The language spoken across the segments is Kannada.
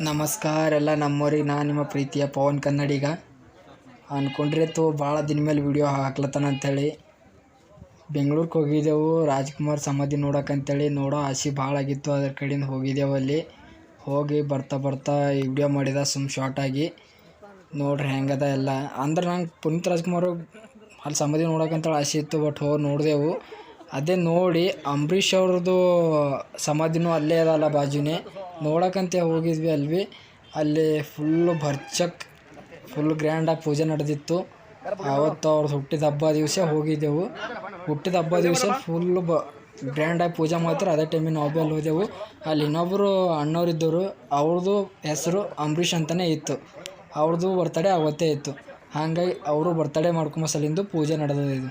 ನಮಸ್ಕಾರ ಎಲ್ಲ ನಮ್ಮವ್ರಿಗೆ ನಾನು ನಿಮ್ಮ ಪ್ರೀತಿಯ ಪವನ್ ಕನ್ನಡಿಗ. ಅಂದ್ಕೊಂಡಿತ್ತು ಭಾಳ ದಿನ ಮೇಲೆ ವಿಡಿಯೋ ಹಾಕ್ಲತ್ತಾನ ಅಂಥೇಳಿ ಬೆಂಗ್ಳೂರಿಗೆ ಹೋಗಿದ್ದೆವು. ರಾಜ್ಕುಮಾರ್ ಸಮಾಧಿ ನೋಡೋಕ್ಕಂತೇಳಿ ನೋಡೋ ಆಸೆ ಭಾಳ ಆಗಿತ್ತು. ಅದ್ರ ಕಡೆಯಿಂದ ಹೋಗಿದ್ದೆವು ಅಲ್ಲಿ. ಹೋಗಿ ಬರ್ತಾ ಬರ್ತಾ ಈ ವಿಡಿಯೋ ಮಾಡಿದ ಸುಮ್ ಶಾರ್ಟಾಗಿ ನೋಡ್ರಿ ಹೆಂಗದ ಎಲ್ಲ. ಅಂದ್ರೆ ನಂಗೆ ಪುನೀತ್ ರಾಜ್ಕುಮಾರ್ ಅಲ್ಲಿ ಸಮಾಧಿ ನೋಡೋಕ್ಕಂತೇಳಿ ಆಸೆ ಇತ್ತು. ಬಟ್ ಹೋಗಿ ನೋಡಿದೆವು. ಅದೇ ನೋಡಿ ಅಂಬರೀಷ್ ಅವ್ರದ್ದು ಸಮಾಧಿನೂ ಅಲ್ಲೇ ಅದಲ್ಲ ಬಾಜುನೇ. ನೋಡೋಕ್ಕಂತ ಹೋಗಿದ್ವಿ ಅಲ್ವಿ. ಅಲ್ಲಿ ಫುಲ್ಲು ಭರ್ಚಕ್ ಫುಲ್ ಗ್ರ್ಯಾಂಡಾಗಿ ಪೂಜೆ ನಡೆದಿತ್ತು. ಆವತ್ತು ಅವ್ರದ್ದು ಹುಟ್ಟಿದ ಹಬ್ಬ ದಿವಸ ಹೋಗಿದ್ದೆವು. ಹುಟ್ಟಿದ ಹಬ್ಬ ದಿವಸ ಫುಲ್ಲು ಬ ಗ್ರ್ಯಾಂಡಾಗಿ ಪೂಜೆ ಮಾಡ್ತಾರೆ. ಅದೇ ಟೈಮಿಗೆ ನಾವು ಅಲ್ಲಿ ಹೋದೆವು. ಅಲ್ಲಿ ಇನ್ನೊಬ್ಬರು ಅಣ್ಣವ್ರಿದ್ದರು ಅವ್ರದ್ದು ಹೆಸರು ಅಂಬರೀಷ್ ಅಂತಲೇ ಇತ್ತು. ಅವ್ರದ್ದು ಬರ್ತಡೇ ಅವತ್ತೇ ಇತ್ತು. ಹಾಗಾಗಿ ಅವರು ಬರ್ತಡೇ ಮಾಡ್ಕೊಂಬ ಸಲಿಂದು ಪೂಜೆ ನಡೆದದ ಇದು.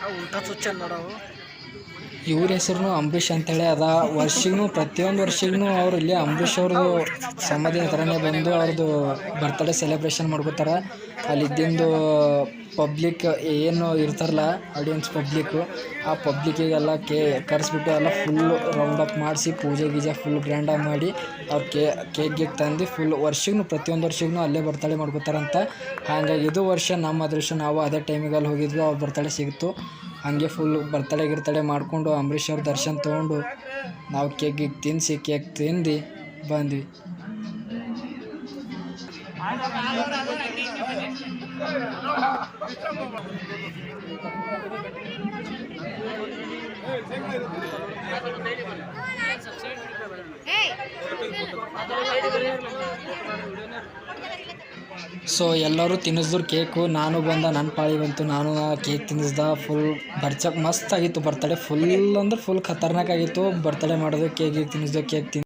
아, 울다 좋지 않나라고? ಇವ್ರ ಹೆಸರು ಅಂಬರೀಷ್ ಅಂತೇಳಿ ಅದ. ವರ್ಷಿಗೂ ಪ್ರತಿಯೊಂದು ವರ್ಷಿಗೂ ಅವ್ರು ಇಲ್ಲಿ ಅಂಬರೀಷ್ ಅವ್ರದ್ದು ಸಮಾಧಿ ಹತ್ರನೇ ಬಂದು ಅವ್ರದ್ದು ಬರ್ತ್ಡೇ ಸೆಲೆಬ್ರೇಷನ್ ಮಾಡ್ಕೋತಾರೆ. ಅಲ್ಲಿದ್ದಿಂದು ಪಬ್ಲಿಕ್ ಏನು ಇರ್ತಾರಲ್ಲ ಆಡಿಯನ್ಸ್ ಪಬ್ಲಿಕ್ಕು ಆ ಪಬ್ಲಿಕ್ಕಿಗೆಲ್ಲ ಕೇ, ಕರೆಸ್ಬಿಟ್ಟು ಎಲ್ಲ ಫುಲ್ಲು ರೌಂಡ್ ಅಪ್ ಮಾಡಿಸಿ ಪೂಜೆ ಗೀಜೆ ಫುಲ್ ಗ್ರ್ಯಾಂಡಾಗಿ ಮಾಡಿ ಅವ್ರು ಕೇಕ್ ಗೀಕ್ ತಂದು ಫುಲ್ ವರ್ಷಿಗೂ ಪ್ರತಿಯೊಂದು ವರ್ಷಿಗೂ ಅಲ್ಲೇ ಬರ್ತಡೇ ಮಾಡ್ಕೋತಾರಂತ. ಹಾಗಾಗಿ ಇದು ವರ್ಷ ನಮ್ಮ ಅದೃಷ್ಟ. ನಾವು ಅದೇ ಟೈಮಿಗೆ ಅಲ್ಲಿ ಹೋಗಿದ್ವಿ, ಅವ್ರ ಬರ್ತಡೇ ಸಿಕ್ತು ಹಾಗೆ ಫುಲ್ ಬರ್ತಡೆ ಗಿರ್ತಡೆ ಮಾಡಿಕೊಂಡು ಅಂಬರೀಷ್ ದರ್ಶನ ತೊಗೊಂಡು ನಾವು ಕೇಕ್ ಗೀಕ್ ತಿನ್ನಿಸಿ ಕೇಕ್ ತಿಂದು, ಬಂದ್ವಿ. ಸೊ ಎಲ್ಲರೂ ತಿನ್ನಿಸಿದ್ರು ಕೇಕು, ನಾನು ಬಂದ ನನ್ನ ಪಾಳಿ ಬಂತು, ನಾನು ಕೇಕ್ ತಿನ್ನಿಸ್ದ ಫುಲ್ ಬರ್ಚಕ್ ಮಸ್ತ್ ಆಗಿತ್ತು ಬರ್ತಡೇ ಫುಲ್ ಅಂದ್ರೆ ಫುಲ್ ಖತರ್ನಾಕ್ ಆಗಿತ್ತು ಬರ್ತಡೇ ಮಾಡೋದು ಕೇಕ್ ಗೀಕ್ ತಿನ್ನಿಸ್ದು ಕೇಕ್ ತಿನ್